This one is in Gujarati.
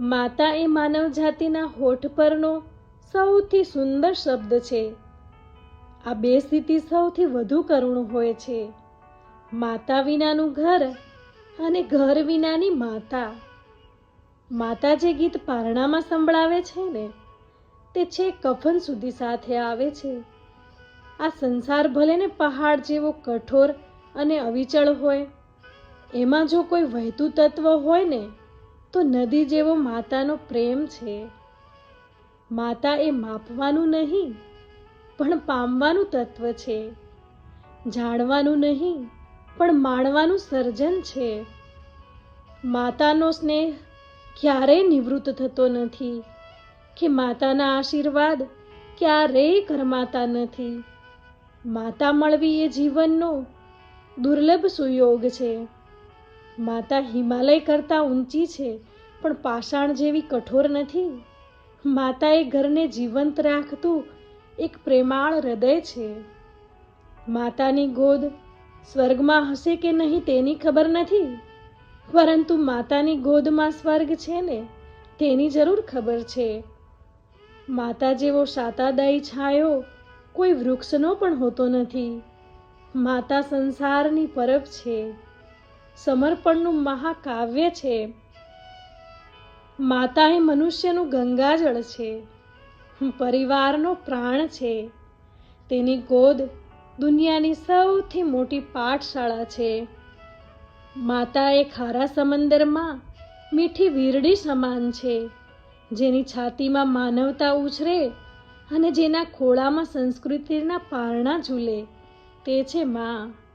માતા એ માનવ જાતિના હોઠ પરનો સૌથી સુંદર શબ્દ છે. આ બે સ્થિતિ સૌથી વધુ કરુણ હોય છે. માતા વિનાનું ઘર અને ઘર વિનાની માતા. માતા જે ગીત પારણામાં સંભળાવે છે ને, તે છે કફન સુધી સાથે આવે છે. આ સંસાર ભલે ને પહાડ જેવો કઠોર અને અવિચળ હોય, એમાં જો કોઈ વહેતું તત્વ હોય ને તો નદી જેવો માતાનો પ્રેમ છે. માતા એ માપવાનું નહીં, પણ પામવાનું તત્વ છે. જાણવાનું નહીં, પણ માણવાનું સર્જન છે. માતાનો સ્નેહ ક્યારેય નિવૃત્ત થતો નથી, કે માતાના આશીર્વાદ ક્યારેય કરમાતા નથી. માતા મળવી એ જીવનનો દુર્લભ સુયોગ છે. માતા હિમાલય કરતાં ઊંચી છે, પણ પાષાણ જેવી કઠોર નથી. માતા એ ઘરને જીવંત રાખતું એક પ્રેમાળ હૃદય છે. માતાની ગોદ સ્વર્ગમાં હશે કે નહીં તેની ખબર નથી. પરંતુ માતાની ગોદમાં સ્વર્ગ છે ને, તેની જરૂર ખબર છે. માતા જેવો સાતાદાયી છાયો કોઈ વૃક્ષનો પણ હોતો નથી. માતા સંસારની પરબ છે. સમર્પણનું મહાકાવ્ય છે. માતા એ મનુષ્યનું ગંગાજળ છે. પરિવારનો પ્રાણ છે. તેની ગોદ દુનિયાની સૌથી મોટી પાઠશાળા છે. માતા એ ખારા સમંદરમાં મીઠી વીરડી સમાન છે, જેની છાતીમાં માનવતા ઉછરે અને જેના ખોળામાં સંસ્કૃતિના પારણા ઝૂલે. તે છે માં.